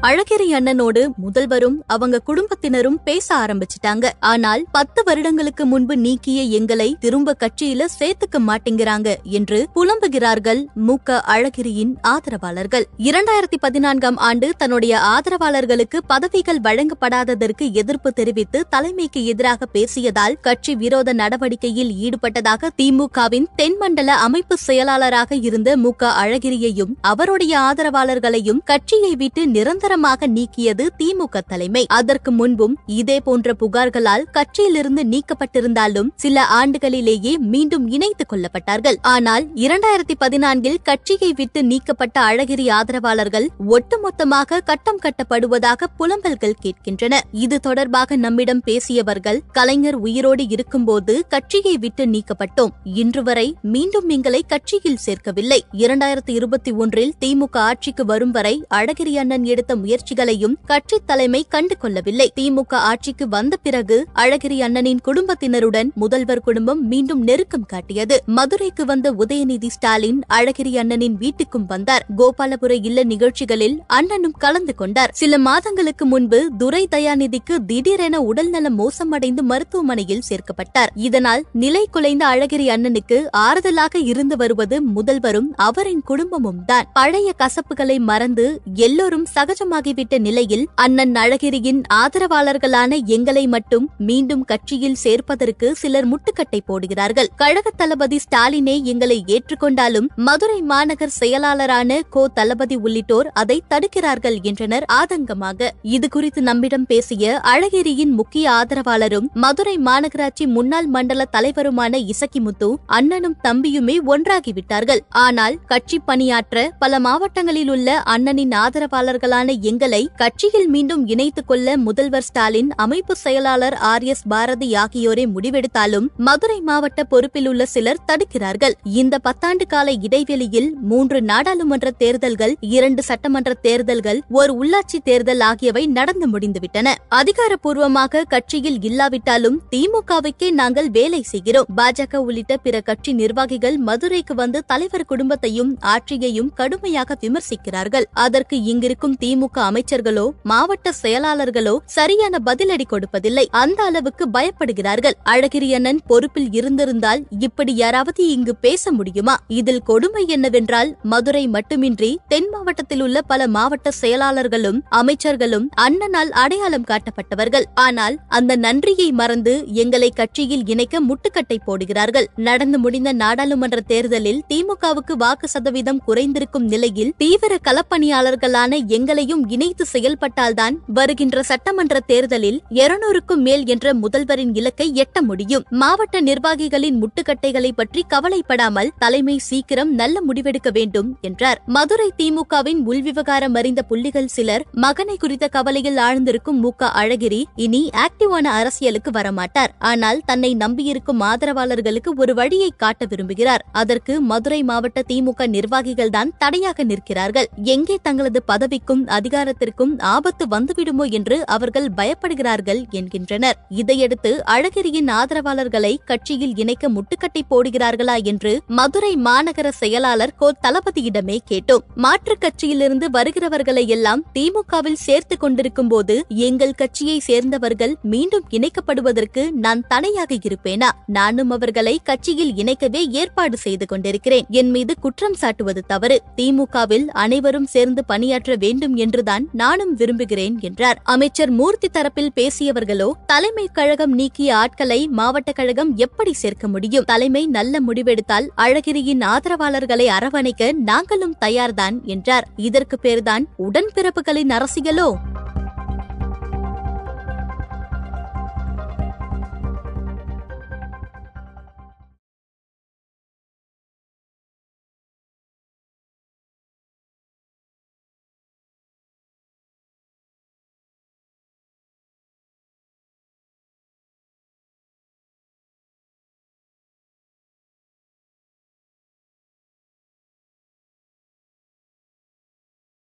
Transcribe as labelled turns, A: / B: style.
A: அழகிரி அண்ணனோடு முதல்வரும் அவங்க குடும்பத்தினரும் பேச ஆரம்பிச்சிட்டாங்க. ஆனால் பத்து வருடங்களுக்கு முன்பு நீக்கிய எங்களை திரும்ப கட்சியில சேர்த்துக்க மாட்டேங்கிறாங்க என்று புலம்புகிறார்கள் மு. க. அழகிரியின் ஆதரவாளர்கள். இரண்டாயிரத்தி பதினான்காம் ஆண்டு தன்னுடைய ஆதரவாளர்களுக்கு பதவிகள் வழங்கப்படாததற்கு எதிர்ப்பு தெரிவித்து தலைமைக்கு எதிராக பேசியதால் கட்சி விரோத நடவடிக்கையில் ஈடுபட்டதாக திமுகவின் தென்மண்டல அமைப்பு செயலாளராக இருந்த மு. க. அழகிரியையும் அவருடைய ஆதரவாளர்களையும் கட்சியை விட்டு நிரந்தர நிரந்தரமாக நீக்கியது திமுக தலைமை. அதற்கு முன்பும் இதே போன்ற புகார்களால் கட்சியிலிருந்து நீக்கப்பட்டிருந்தாலும் சில ஆண்டுகளிலேயே மீண்டும் இணைத்துக் கொள்ளப்பட்டார்கள். ஆனால் இரண்டாயிரத்தி பதினான்கில் கட்சியை விட்டு நீக்கப்பட்ட அழகிரி ஆதரவாளர்கள் ஒட்டுமொத்தமாக கட்டம் கட்டப்படுவதாக புலம்பல்கள் கேட்கின்றன. இது தொடர்பாக நம்மிடம் பேசியவர்கள் கலைஞர் உயிரோடு இருக்கும்போது கட்சியை விட்டு நீக்கப்பட்டோம். இன்று வரை மீண்டும் எங்களை கட்சியில் சேர்க்கவில்லை. இரண்டாயிரத்தி இருபத்தி ஒன்றில் திமுக ஆட்சிக்கு வரும் வரை அழகிரி அண்ணன் எடுத்த முயற்சிகளையும் கட்சித் தலைமை கண்டு கொள்ளவில்லை. திமுக ஆட்சிக்கு வந்த பிறகு அழகிரி அண்ணனின் குடும்பத்தினருடன் முதல்வர் குடும்பம் மீண்டும் நெருக்கம் காட்டியது. மதுரைக்கு வந்த உதயநிதி ஸ்டாலின் அழகிரி அண்ணனின் வீட்டுக்கும் வந்தார். கோபாலபுர இல்ல நிகழ்ச்சிகளில் அண்ணனும் கலந்து கொண்டார். சில மாதங்களுக்கு முன்பு துரை தயாநிதிக்கு திடீரென உடல்நலம் மோசமடைந்து மருத்துவமனையில் சேர்க்கப்பட்டார். இதனால் நிலை குலைந்த அழகிரி அண்ணனுக்கு ஆறுதலாக இருந்து வருவது முதல்வரும் அவரின் குடும்பமும் தான் பழைய கசப்புகளை மறந்து எல்லோரும் சகஜம் சகஜமாகிவிட்ட நிலையில் அண்ணன் அழகிரியின் ஆதரவாளர்களான எங்களை மட்டும் மீண்டும் கட்சியில் சேர்ப்பதற்கு சிலர் முட்டுக்கட்டை போடுகிறார்கள். கழக தளபதி ஸ்டாலினே எங்களை ஏற்றுக்கொண்டாலும் மதுரை மாநகர் செயலாளரான கோ தளபதி உள்ளிட்டோர் அதை தடுக்கிறார்கள் என்றனர். ஆதங்கமாக இது குறித்து நம்மிடம் பேசிய அழகிரியின் முக்கிய ஆதரவாளரும் மதுரை மாநகராட்சி முன்னாள் மண்டல தலைவருமான இசக்கிமுத்து அண்ணனும் தம்பியுமே ஒன்றாகிவிட்டார்கள். ஆனால் கட்சி பணியாற்ற பல மாவட்டங்களில் உள்ள அண்ணனின் ஆதரவாளர்களான எங்களை கட்சியில் மீண்டும் இணைத்துக் கொள்ள முதல்வர் ஸ்டாலின் அமைப்பு செயலாளர் ஆர் எஸ் பாரதி ஆகியோரை முடிவெடுத்தாலும் மதுரை மாவட்ட பொறுப்பில் உள்ள சிலர் தடுக்கிறார்கள். இந்த பத்தாண்டு கால இடைவெளியில் மூன்று நாடாளுமன்ற தேர்தல்கள் இரண்டு சட்டமன்ற தேர்தல்கள் ஒரு உள்ளாட்சி தேர்தல் ஆகியவை நடந்து முடிந்துவிட்டன. அதிகாரப்பூர்வமாக கட்சியில் இல்லாவிட்டாலும் திமுகவுக்கே நாங்கள் வேலை செய்கிறோம். பாஜக உள்ளிட்ட பிற கட்சி நிர்வாகிகள் மதுரைக்கு வந்து தலைவர் குடும்பத்தையும் ஆட்சியையும் கடுமையாக விமர்சிக்கிறார்கள். அதற்கு இங்கிருக்கும் திமுக அமைச்சர்களோ மாவட்ட செயலாளர்களோ சரியான பதிலடி கொடுப்பதில்லை. அந்த அளவுக்கு பயப்படுகிறார்கள். அழகிரி அண்ணன் பொறுப்பில் இருந்திருந்தால் இப்படி யாராவது இங்கு பேச முடியுமா? இதில் கொடுமை என்னவென்றால் மதுரை மட்டுமின்றி தென் மாவட்டத்தில் உள்ள பல மாவட்ட செயலாளர்களும் அமைச்சர்களும் அண்ணனால் அடையாளம் காட்டப்பட்டவர்கள். ஆனால் அந்த நன்றியை மறந்து எங்களை கட்சியில் இணைக்க முட்டுக்கட்டை போடுகிறார்கள். நடந்து முடிந்த நாடாளுமன்ற தேர்தலில் திமுகவுக்கு வாக்கு சதவீதம் குறைந்திருக்கும் நிலையில் தீவிர களப்பணியாளர்களான எங்களையும் அனைவரும் இணைத்து செயல்பட்டால்தான் வருகின்ற சட்டமன்ற தேர்தலில் இருநூறுக்கும் மேல் என்ற முதல்வரின் இலக்கை எட்ட முடியும். மாவட்ட நிர்வாகிகளின் முட்டுக்கட்டைகளை பற்றி கவலைப்படாமல் தலைமை சீக்கிரம் நல்ல முடிவெடுக்க வேண்டும் என்றார். மதுரை திமுகவின் உள்விவகாரம் அறிந்த புள்ளிகள் சிலர் மகனை குறித்த கவலையில் ஆழ்ந்திருக்கும் மு க அழகிரி இனி ஆக்டிவான அரசியலுக்கு வரமாட்டார். ஆனால் தன்னை நம்பியிருக்கும் ஆதரவாளர்களுக்கு ஒரு வழியை காட்ட விரும்புகிறார். அதற்கு மதுரை மாவட்ட திமுக நிர்வாகிகள்தான் தடையாக நிற்கிறார்கள். எங்கே தங்களது பதவிக்கும் அதிக அதிகாரத்திற்கும் ஆபத்து வந்துவிடுமோ என்று அவர்கள் பயப்படுகிறார்கள் என்கின்றனர். இதையடுத்து அழகிரியின் ஆதரவாளர்களை கட்சியில் இணைக்க முட்டுக்கட்டை போடுகிறார்களா என்று மதுரை மாநகர செயலாளர் கோ தளபதியிடமே கேட்டோம். மாற்றுக் கட்சியிலிருந்து வருகிறவர்களை எல்லாம் திமுகவில் சேர்த்துக் கொண்டிருக்கும் போது எங்கள் கட்சியை சேர்ந்தவர்கள் மீண்டும் இணைக்கப்படுவதற்கு நான் தடையாக இருப்பேனா? நானும் அவர்களை கட்சியில் இணைக்கவே ஏற்பாடு செய்து கொண்டிருக்கிறேன். என் மீது குற்றம் சாட்டுவது தவறு. திமுகவில் அனைவரும் சேர்ந்து பணியாற்ற வேண்டும் என்று என்றுதான் நானும் விரும்புகிறேன் என்றார். அமைச்சர் மூர்த்தி தரப்பில் பேசியவர்களோ தலைமை கழகம் நீக்கிய ஆட்களை மாவட்ட கழகம் எப்படி சேர்க்க முடியும்? தலைமை நல்ல முடிவெடுத்தால் அழகிரியின் ஆதரவாளர்களை அரவணைக்க நாங்களும் தயார்தான் என்றார். இதற்கு பேர்தான் உடன்பிறப்புகளின் அரசியலோ?